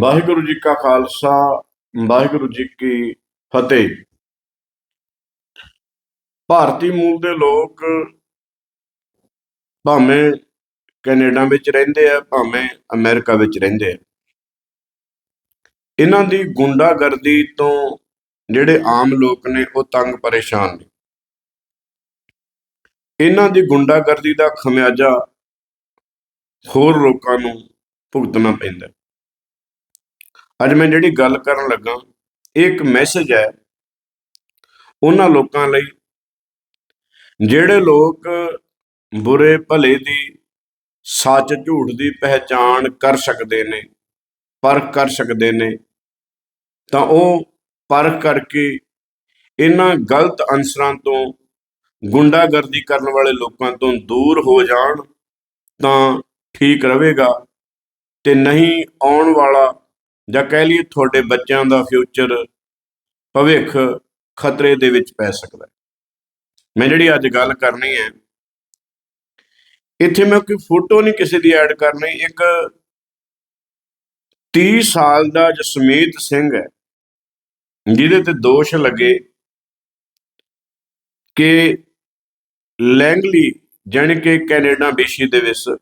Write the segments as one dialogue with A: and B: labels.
A: ਵਾਹਿਗੁਰੂ ਜੀ ਕਾ ਖਾਲਸਾ, ਵਾਹਿਗੁਰੂ ਜੀ ਕੀ ਫਤਿਹ। ਭਾਰਤੀ ਮੂਲ ਦੇ ਲੋਕ ਭਾਵੇਂ ਕੈਨੇਡਾ ਵਿੱਚ ਰਹਿੰਦੇ ਆ, ਭਾਵੇਂ ਅਮਰੀਕਾ ਵਿੱਚ ਰਹਿੰਦੇ ਆ। ਇਹਨਾਂ ਦੀ ਗੁੰਡਾਗਰਦੀ ਤੋਂ ਜਿਹੜੇ ਆਮ ਲੋਕ ਨੇ, ਉਹ ਤੰਗ ਪਰੇਸ਼ਾਨ ਨੇ। ਇਹਨਾਂ ਦੀ ਗੁੰਡਾਗਰਦੀ ਦਾ ਖਮਿਆਜਾ ਹੋਰ ਲੋਕਾਂ ਨੂੰ ਭੁਗਤਣਾ ਪੈਂਦਾ। ਹੈ। ਅੱਜ ਮੈਂ ਜਿਹੜੀ ਗੱਲ ਕਰਨ ਲੱਗਾ, ਇਹ ਇੱਕ ਮੈਸੇਜ ਹੈ ਉਹਨਾਂ ਲੋਕਾਂ ਲਈ, ਜਿਹੜੇ ਲੋਕ ਬੁਰੇ ਭਲੇ ਦੀ ਸੱਚ ਝੂਠ ਦੀ ਪਹਿਚਾਣ ਕਰ ਸਕਦੇ ਨੇ, ਪਰਖ ਕਰ ਸਕਦੇ ਨੇ, ਤਾਂ ਉਹ ਪਰਖ ਕਰਕੇ ਇਹਨਾਂ ਗਲਤ ਅਨਸਰਾਂ ਤੋਂ, ਗੁੰਡਾਗਰਦੀ ਕਰਨ ਵਾਲੇ ਲੋਕਾਂ ਤੋਂ ਦੂਰ ਹੋ ਜਾਣ ਤਾਂ ਠੀਕ ਰਹੇਗਾ ਤੇ ਨਹੀਂ ਆਉਣ ਵਾਲਾ ਜਾਂ ਕਹਿ ਲਈਏ ਤੁਹਾਡੇ ਬੱਚਿਆਂ ਦਾ ਫਿਊਚਰ ਭਵਿੱਖ ਖਤਰੇ ਦੇ ਵਿੱਚ ਪੈ ਸਕਦਾ ਹੈ। ਮੈਂ ਜਿਹੜੀ ਅੱਜ ਗੱਲ ਕਰਨੀ ਹੈ, ਇੱਥੇ ਮੈਂ ਕੋਈ ਫੋਟੋ ਨਹੀਂ ਕਿਸੇ ਦੀ ਐਡ ਕਰਨੀ, ਇੱਕ 30 ਸਾਲ ਦਾ ਜਸਮੀਤ ਸਿੰਘ ਹੈ, ਜਿਹਦੇ ਤੇ ਦੋਸ਼ ਲੱਗੇ ਕਿ ਲੈਂਗਲੀ ਜਾਣੀ ਕਿ ਕੈਨੇਡਾ ਬੇਸ਼ੀ ਦੇ ਵਿੱਚ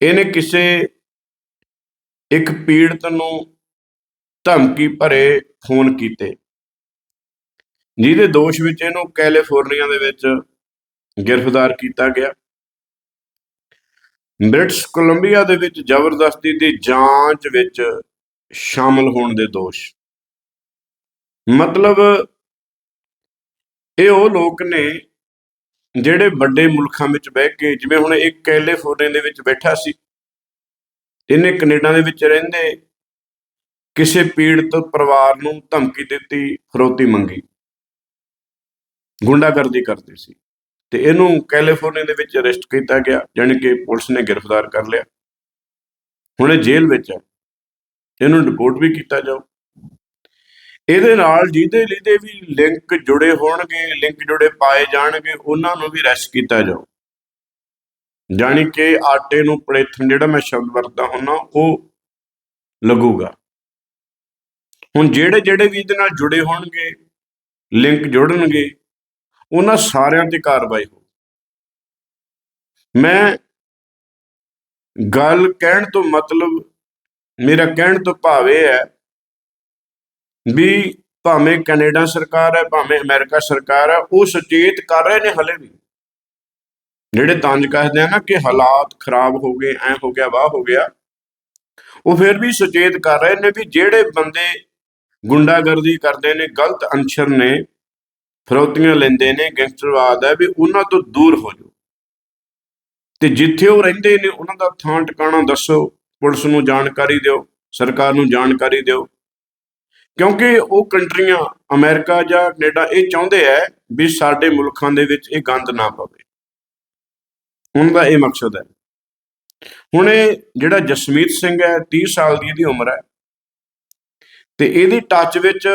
A: ਇਹਨੇ ਕਿਸੇ ਇੱਕ ਪੀੜਤ ਨੂੰ ਧਮਕੀ ਭਰੇ ਫੋਨ ਕੀਤੇ। ਜਿਹਦੇ ਦੋਸ਼ ਵਿੱਚ ਇਹਨੂੰ ਕੈਲੀਫੋਰਨੀਆ ਦੇ ਵਿੱਚ ਗ੍ਰਿਫਤਾਰ ਕੀਤਾ ਗਿਆ। ਬ੍ਰਿਟਿਸ਼ ਕੋਲੰਬੀਆ ਦੇ ਵਿੱਚ ਜ਼ਬਰਦਸਤੀ ਦੀ ਜਾਂਚ ਵਿੱਚ ਸ਼ਾਮਲ ਹੋਣ ਦੇ ਦੋਸ਼। ਮਤਲਬ ਇਹ ਉਹ ਲੋਕ ਨੇ ਜਿਹੜੇ ਵੱਡੇ ਮੁਲਕਾਂ ਵਿੱਚ ਬਹਿ ਕੇ, ਜਿਵੇਂ ਹੁਣ ਇੱਕ ਕੈਲੀਫੋਰਨੀਆ ਦੇ ਵਿੱਚ ਬੈਠਾ ਸੀ ਇਹਨੇ ਕੈਨੇਡਾ ਦੇ ਵਿੱਚ ਰਹਿੰਦੇ, ਕਿਸੇ ਪੀੜਤ ਪਰਿਵਾਰ ਨੂੰ ਧਮਕੀ ਦਿੱਤੀ, ਫਰੋਤੀ ਮੰਗੀ। ਗੁੰਡਾਗਰਦੀ ਕਰਦੇ ਸੀ। ਤੇ ਇਹਨੂੰ ਕੈਲੀਫੋਰਨੀਆ ਦੇ ਵਿੱਚ ਅਰੈਸਟ ਕੀਤਾ ਗਿਆ, ਜਾਣੀ ਕਿ ਪੁਲਿਸ ਨੇ ਗ੍ਰਿਫਤਾਰ ਕਰ ਲਿਆ। ਹੁਣ ਇਹ ਜੇਲ੍ਹ ਵਿੱਚ ਹੈ ਇਹਨੂੰ ਰਿਪੋਰਟ ਵੀ ਕੀਤਾ ਜਾਓ ਇਹਦੇ ਨਾਲ ਜਿਹਦੇ ਜਿਹਦੇ ਵੀ ਲਿੰਕ ਜੁੜੇ ਹੋਣਗੇ, ਲਿੰਕ ਜੁੜੇ ਪਾਏ ਜਾਣਗੇ, ਉਹਨਾਂ ਨੂੰ ਵੀ ਰੈਸਟ ਕੀਤਾ ਜਾਓ ਜਾਣੀ ਕਿ ਆਟੇ ਨੂੰ ਪਲੇਥਨ ਜਿਹੜਾ ਮੈਂ ਸ਼ਬਦ ਵਰਤਦਾ ਹੁੰਨਾ, ਉਹ ਲੱਗੂਗਾ। ਹੁਣ ਜਿਹੜੇ ਜਿਹੜੇ ਵੀ ਇਹਦੇ ਨਾਲ ਜੁੜੇ ਹੋਣਗੇ ਲਿੰਕ ਜੁੜਨਗੇ, ਉਹਨਾਂ ਸਾਰਿਆਂ ਤੇ ਕਾਰਵਾਈ ਹੋ ਮੈਂ ਗੱਲ ਕਹਿਣ ਤੋਂ ਮਤਲਬ, ਮੇਰਾ ਕਹਿਣ ਤੋਂ ਭਾਵ ਇਹ ਹੈ ਵੀ ਭਾਵੇਂ ਕੈਨੇਡਾ ਸਰਕਾਰ ਹੈ, ਭਾਵੇਂ ਅਮਰੀਕਾ ਸਰਕਾਰ ਹੈ, ਉਹ ਸੁਚੇਤ ਕਰ ਰਹੇ ਨੇ ਹਲੇ ਵੀ। ਜਿਹੜੇ ਤੰਜ ਕਹਦੇ ਆ ਨਾ ਕਿ ਹਾਲਾਤ ਖਰਾਬ ਹੋ ਗਏ, ਐ ਹੋ ਗਿਆ, ਵਾਹ ਹੋ ਗਿਆ, ਉਹ ਫਿਰ ਵੀ ਸੁਚੇਤ ਕਰ ਰਹੇ ਨੇ ਵੀ ਜਿਹੜੇ ਬੰਦੇ ਗੁੰਡਾਗਰਦੀ ਕਰਦੇ ਨੇ, ਗਲਤ ਅੰਸ਼ਰ ਨੇ, ਫਰੋਤੀਆਂ ਲੈਂਦੇ ਨੇ, ਗੈਂਗਸਟਰਵਾਦ ਹੈ ਵੀ ਉਹਨਾਂ ਤੋਂ ਦੂਰ ਹੋ ਜਾਓ। ਤੇ ਜਿੱਥੇ ਉਹ ਰਹਿੰਦੇ ਨੇ, ਉਹਨਾਂ ਦਾ ਥਾਂ ਟਿਕਾਣਾ ਦੱਸੋ, ਪੁਲਿਸ ਨੂੰ ਜਾਣਕਾਰੀ ਦਿਓ, ਸਰਕਾਰ ਨੂੰ ਜਾਣਕਾਰੀ ਦਿਓ। ਕਿਉਂਕਿ ਉਹ ਕੰਟਰੀਆਂ ਅਮਰੀਕਾ ਜਾਂ ਕੈਨੇਡਾ ਇਹ ਚਾਹੁੰਦੇ ਐ ਵੀ ਸਾਡੇ ਮੁਲਕਾਂ ਦੇ ਵਿੱਚ ਇਹ ਗੰਦ ਨਾ ਪਵੇ। ਉਹਨਾਂ ਦਾ ਇਹ ਮਕਸਦ ਹੈ। ਹੁਣ ਇਹ ਜਿਹੜਾ ਜਸਮੀਤ ਸਿੰਘ ਹੈ 30 ਸਾਲ ਦੀ ਇਹਦੀ ਉਮਰ ਹੈ। ਤੇ ਇਹਦੀ ਟੱਚ ਵਿੱਚ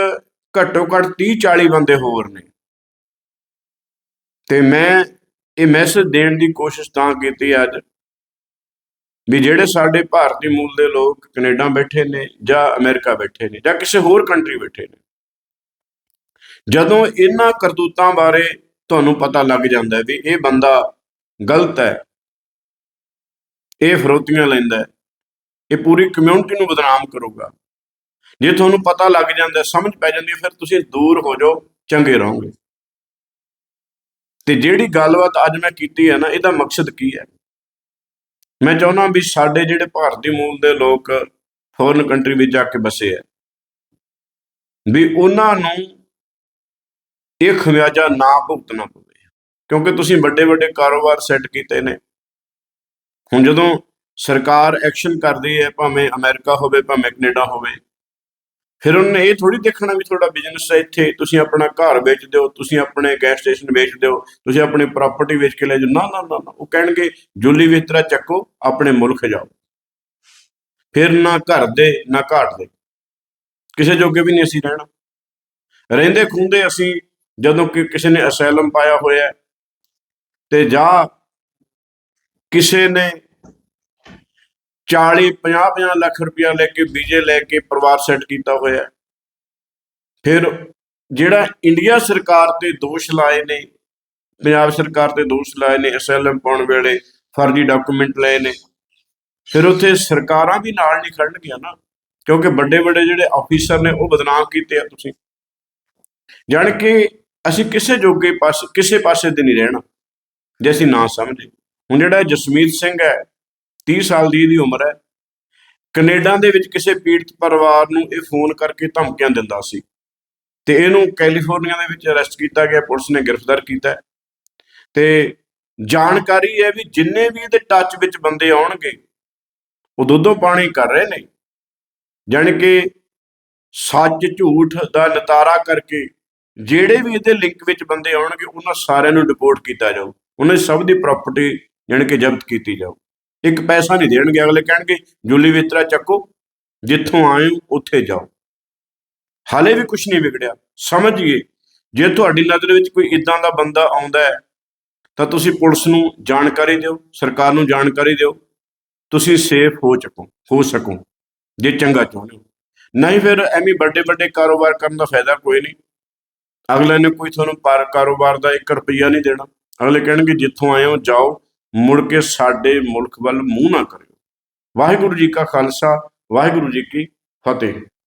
A: ਘੱਟੋ ਘੱਟ 30 40 ਬੰਦੇ ਹੋਰ ਨੇ। ਤੇ ਮੈਂ ਇਹ ਮੈਸੇਜ ਦੇਣ ਦੀ ਕੋਸ਼ਿਸ਼ ਤਾਂ ਕੀਤੀ ਅੱਜ ਵੀ ਜਿਹੜੇ ਸਾਡੇ ਭਾਰਤੀ ਮੂਲ ਦੇ ਲੋਕ ਕੈਨੇਡਾ ਬੈਠੇ ਨੇ ਜਾਂ ਅਮਰੀਕਾ ਬੈਠੇ ਨੇ ਜਾਂ ਕਿਸੇ ਹੋਰ ਕੰਟਰੀ ਬੈਠੇ ਨੇ, ਜਦੋਂ ਇਹਨਾਂ ਕਰਤੂਤਾਂ ਬਾਰੇ ਤੁਹਾਨੂੰ ਪਤਾ ਲੱਗ ਜਾਂਦਾ ਵੀ ਇਹ ਬੰਦਾ ਗਲਤ ਹੈ। ਇਹ ਫਰੋਤੀਆਂ ਲੈਂਦਾ ਹੈ। ਇਹ ਪੂਰੀ ਕਮਿਊਨਿਟੀ ਨੂੰ ਬਦਨਾਮ ਕਰੂਗਾ। ਜੇ ਤੁਹਾਨੂੰ ਪਤਾ ਲੱਗ ਜਾਂਦਾ ਸਮਝ ਪੈ ਜਾਂਦੀ ਹੈ, ਫਿਰ ਤੁਸੀਂ ਦੂਰ ਹੋ ਜਾਓ ਚੰਗੇ ਰਹੋਗੇ। ਤੇ ਜਿਹੜੀ ਗੱਲਬਾਤ ਅੱਜ ਮੈਂ ਕੀਤੀ ਹੈ ਨਾ ਇਹਦਾ ਮਕਸਦ ਕੀ ਹੈ? ਮੈਂ ਚਾਹੁੰਦਾ ਵੀ ਸਾਡੇ ਜਿਹੜੇ ਭਾਰਤੀ ਮੂਲ ਦੇ ਲੋਕ ਫੋਰਨ ਕੰਟਰੀ ਵਿੱਚ ਜਾ ਕੇ ਬਸੇ ਹੈ ਵੀ ਉਹਨਾਂ ਨੂੰ ਇਹ ਖਮਿਆਜਾ ਨਾ ਭੁਗਤਣਾ ਪਵੇ। ਕਿਉਂਕਿ ਤੁਸੀਂ ਵੱਡੇ ਵੱਡੇ ਕਾਰੋਬਾਰ ਸੈੱਟ ਕੀਤੇ ਨੇ। ਹੁਣ ਜਦੋਂ ਸਰਕਾਰ ਐਕਸ਼ਨ ਕਰਦੀ ਹੈ, ਭਾਵੇਂ ਅਮਰੀਕਾ ਹੋਵੇ, ਭਾਵੇਂ ਕੈਨੇਡਾ ਹੋਵੇ, ਫਿਰ ਉਹਨੇ ਇਹ ਥੋੜੀ ਦੇਖਣਾ ਵੀ ਤੁਹਾਡਾ ਬਿਜ਼ਨਸ ਹੈ ਇੱਥੇ। ਤੁਸੀਂ ਆਪਣਾ ਘਰ ਵੇਚ ਦਿਓ ਤੁਸੀਂ ਆਪਣੇ ਗੈਸ ਸਟੇਸ਼ਨ ਵੇਚ ਦਿਓ ਤੁਸੀਂ ਆਪਣੀ ਪ੍ਰਾਪਰਟੀ ਵੇਚ ਕੇ ਲੈ ਜਾਓ। ਨਾ ਨਾ ਨਾ ਨਾ, ਉਹ ਕਹਿਣਗੇ, ਜੁਲੀ ਵਿਸਤਰਾ ਚੱਕੋ, ਆਪਣੇ ਮੁਲਕ ਜਾਓ। ਫਿਰ ਨਾ ਘਰ ਦੇ, ਨਾ ਘਾਟ ਦੇ। ਕਿਸੇ ਜੋਗੇ ਵੀ ਨਹੀਂ ਅਸੀਂ ਰਹਿਣਾ। ਰਹਿੰਦੇ ਖੁੰਦੇ ਅਸੀਂ, ਜਦੋਂ ਕਿ ਕਿਸੇ ਨੇ ਅਸਾਈਲਮ ਪਾਇਆ ਹੋਇਆ ਤੇ ਜਾਂ ਕਿਸੇ ਨੇ 40 50 50 ਲੱਖ ਰੁਪਇਆ ਲੈ ਕੇ ਵੀਜ਼ੇ ਲੈ ਕੇ ਪਰਿਵਾਰ ਸੈੱਟ ਕੀਤਾ ਹੋਇਆ ਫਿਰ ਜਿਹੜਾ ਇੰਡੀਆ ਸਰਕਾਰ ਤੇ ਦੋਸ਼ ਲਾਏ ਨੇ, ਪੰਜਾਬ ਸਰਕਾਰ ਤੇ ਦੋਸ਼ ਲਾਏ ਨੇ ਐਸਐਲਐਮ ਪਾਉਣ ਵੇਲੇ ਫਰਜ਼ੀ ਡਾਕੂਮੈਂਟ ਲਏ ਨੇ, ਫਿਰ ਉੱਥੇ ਸਰਕਾਰਾਂ ਵੀ ਨਾਲ ਨਹੀਂ ਖੜਨਗੀਆਂ ਨਾ, ਕਿਉਂਕਿ ਵੱਡੇ ਵੱਡੇ ਜਿਹੜੇ ਆਫੀਸਰ ਨੇ ਉਹ ਬਦਨਾਮ ਕੀਤੇ ਆ ਤੁਸੀਂ। ਜਾਣ ਕੇ ਅਸੀਂ ਕਿਸੇ ਜੋਗੇ ਪਾਸੇ, ਕਿਸੇ ਪਾਸੇ ਤੇ ਨਹੀਂ ਰਹਿਣਾ। ਜੇ ਅਸੀਂ ਨਾ ਸਮਝੇ ਹੁਣ ਜਿਹੜਾ ਜਸਮੀਤ ਸਿੰਘ ਹੈ 30 ਸਾਲ ਦੀ ਇਹਦੀ ਉਮਰ ਹੈ। ਕੈਨੇਡਾ ਦੇ ਵਿੱਚ ਕਿਸੇ ਪੀੜਤ ਪਰਿਵਾਰ ਨੂੰ ਇਹ ਫੋਨ ਕਰਕੇ ਧਮਕੀਆਂ ਦਿੰਦਾ ਸੀ। ਤੇ ਇਹਨੂੰ ਕੈਲੀਫੋਰਨੀਆ ਦੇ ਵਿੱਚ ਅਰੈਸਟ ਕੀਤਾ ਗਿਆ, ਪੁਲਿਸ ਨੇ ਗ੍ਰਿਫਤਾਰ ਕੀਤਾ ਹੈ। ਤੇ ਜਾਣਕਾਰੀ ਹੈ ਵੀ ਜਿੰਨੇ ਵੀ ਇਹਦੇ ਟੱਚ ਵਿੱਚ ਬੰਦੇ ਆਉਣਗੇ, ਉਹ ਦੁੱਧੋਂ ਪਾਣੀ ਕਰ ਰਹੇ ਨੇ। ਜਾਣੀ ਕਿ ਸੱਚ ਝੂਠ ਦਾ ਨਤਾਰਾ ਕਰਕੇ ਜਿਹੜੇ ਵੀ ਇਹਦੇ ਲਿੰਕ ਵਿੱਚ ਬੰਦੇ ਆਉਣਗੇ, ਉਹਨਾਂ ਸਾਰਿਆਂ ਨੂੰ ਰਿਪੋਰਟ ਕੀਤਾ ਜਾਊ। ਉਹਨਾਂ ਸਭ ਦੀ ਪ੍ਰਾਪਰਟੀ ਜਾਣੀ ਕਿ ਜ਼ਬਤ ਕੀਤੀ ਜਾਊ। ਇੱਕ ਪੈਸਾ ਨਹੀਂ ਦੇਣਗੇ, ਅਗਲੇ ਕਹਿਣਗੇ, ਜੁਲੀ ਵਿਤਰਾ ਚੱਕੋ, ਜਿੱਥੋਂ ਆਏ ਹੋ, ਉੱਥੇ ਜਾਓ। ਹਾਲੇ ਵੀ ਕੁਝ ਨਹੀਂ ਵਿਗੜਿਆ। ਸਮਝੀਏ, ਜੇ ਤੁਹਾਡੀ ਨਜ਼ਰ ਵਿੱਚ ਕੋਈ ਇਦਾਂ ਦਾ ਬੰਦਾ ਆਉਂਦਾ ਹੈ, ਤਾਂ ਤੁਸੀਂ ਪੁਲਿਸ ਨੂੰ ਜਾਣਕਾਰੀ ਦਿਓ, ਸਰਕਾਰ ਨੂੰ ਜਾਣਕਾਰੀ ਦਿਓ। ਤੁਸੀਂ ਸੇਫ ਹੋ ਚੁੱਕੋ ਹੋ ਸਕੋ, ਜੇ ਚੰਗਾ ਚਾਹੁੰਦੇ ਹੋ। ਨਹੀਂ ਫਿਰ ਐਵੇਂ ਵੱਡੇ ਵੱਡੇ ਕਾਰੋਬਾਰ ਕਰਨ ਦਾ ਫਾਇਦਾ ਕੋਈ ਨਹੀਂ। ਅਗਲੇ ਨੇ ਕੋਈ ਤੁਹਾਨੂੰ ਪਰ ਕਾਰੋਬਾਰ ਦਾ 1 ਰੁਪਈਆ ਨਹੀਂ ਦੇਣਾ। ਅਗਲੇ ਕਹਿਣਗੇ, ਜਿੱਥੋਂ ਆਏ ਹੋ, ਜਾਓ, ਮੁੜ ਕੇ ਸਾਡੇ ਮੁਲਕ ਵੱਲ ਮੂੰਹ ਨਾ ਕਰਿਓ। ਵਾਹਿਗੁਰੂ ਜੀ ਕਾ ਖਾਲਸਾ, ਵਾਹਿਗੁਰੂ ਜੀ ਕੀ ਫਤਿਹ।